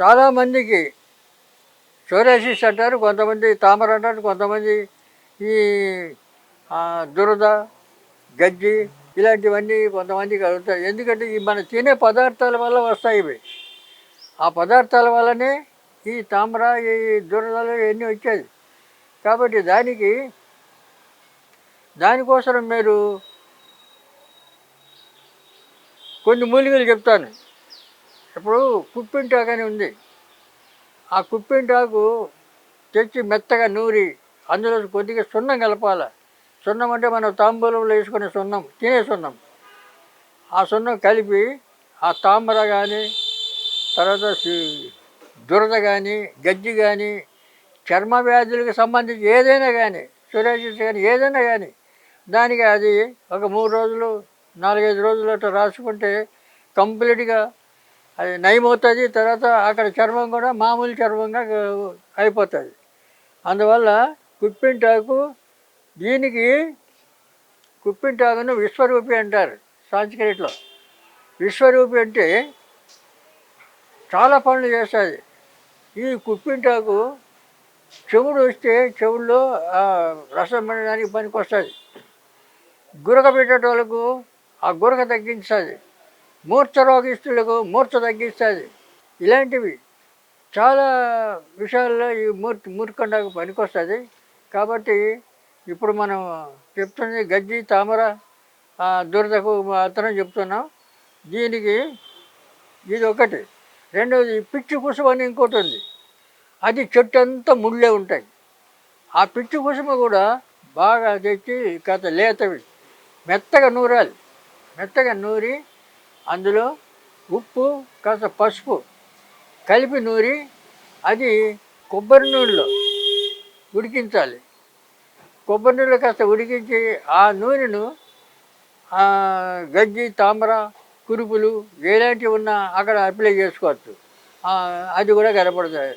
చాలామందికి సోరాసిస్ అంటారు కొంతమంది తామర అంటారు కొంతమంది ఈ దురద గజ్జి ఇలాంటివన్నీ కొంతమందికి కలుగుతాయి ఎందుకంటే ఈ మన తినే పదార్థాల వల్ల వస్తాయి ఇవి. ఆ పదార్థాల వల్లనే ఈ తామర ఈ దురదలు ఇవన్నీ వచ్చేది కాబట్టి దానికి దానికోసం మీరు కొన్ని మూలికలు చెప్తాను. ఇప్పుడు కుప్పింటాకు అని ఉంది. ఆ కుప్పింటాకు తెచ్చి మెత్తగా నూరి అందులో కొద్దిగా సున్నం కలపాలి. సున్నం అంటే మనం తాంబూలంలో వేసుకునే సున్నం తినే సున్నం. ఆ సున్నం కలిపి ఆ తామర కానీ తర్వాత దురద కానీ గజ్జి కానీ చర్మ వ్యాధులకు సంబంధించి ఏదైనా కానీ సురేషిస్ కానీ ఏదైనా కానీ దానికి అది ఒక మూడు రోజులు నాలుగైదు రోజులు అట్లా రాసుకుంటే కంప్లీట్గా అది నయమవుతుంది తర్వాత అక్కడ చర్మం కూడా మామూలు చర్మంగా అయిపోతుంది. అందువల్ల కుప్పింటాకు దీనికి కుప్పింటాకును విశ్వరూపి అంటారు సాంస్క్రిట్లో విశ్వరూపి అంటే చాలా పనులు చేస్తుంది. ఈ కుప్పింటాకు చెవుడు వస్తే చెవుల్లో రసం పడడానికి పనికి వస్తుంది గురక పెట్టేటోళ్ళకు ఆ గురక తగ్గించాలి. మూర్ఛ రోగిస్తులకు మూర్ఛ తగ్గిస్తుంది. ఇలాంటివి చాలా విషయాల్లో ఈ మూర్తి మూర్ఖండకు పనికొస్తుంది. కాబట్టి ఇప్పుడు మనం చెప్తుంది గజ్జి తామర దురదకు మాత్రం చెప్తున్నాం. దీనికి ఇది ఒకటి రెండవది పిచ్చి కుసుమ అని ఇంకోటి ఉంది అది చెట్టు అంతా ముళ్ళే ఉంటాయి. ఆ పిచ్చి కుసుమ కూడా బాగా తెచ్చి కథ లేతవి. మెత్తగా నూరాలి. మెత్తగా నూరి అందులో ఉప్పు కాస్త పసుపు కలిపి నూరి అది కొబ్బరి నూనెలో ఉడికించాలి. కొబ్బరి నూనెలో కాస్త ఉడికించి ఆ నూనెను గజ్జి తామర కురుపులు ఎలాంటివి ఉన్నా అక్కడ అప్లై చేసుకోవచ్చు. అది కూడా కనపడుతుంది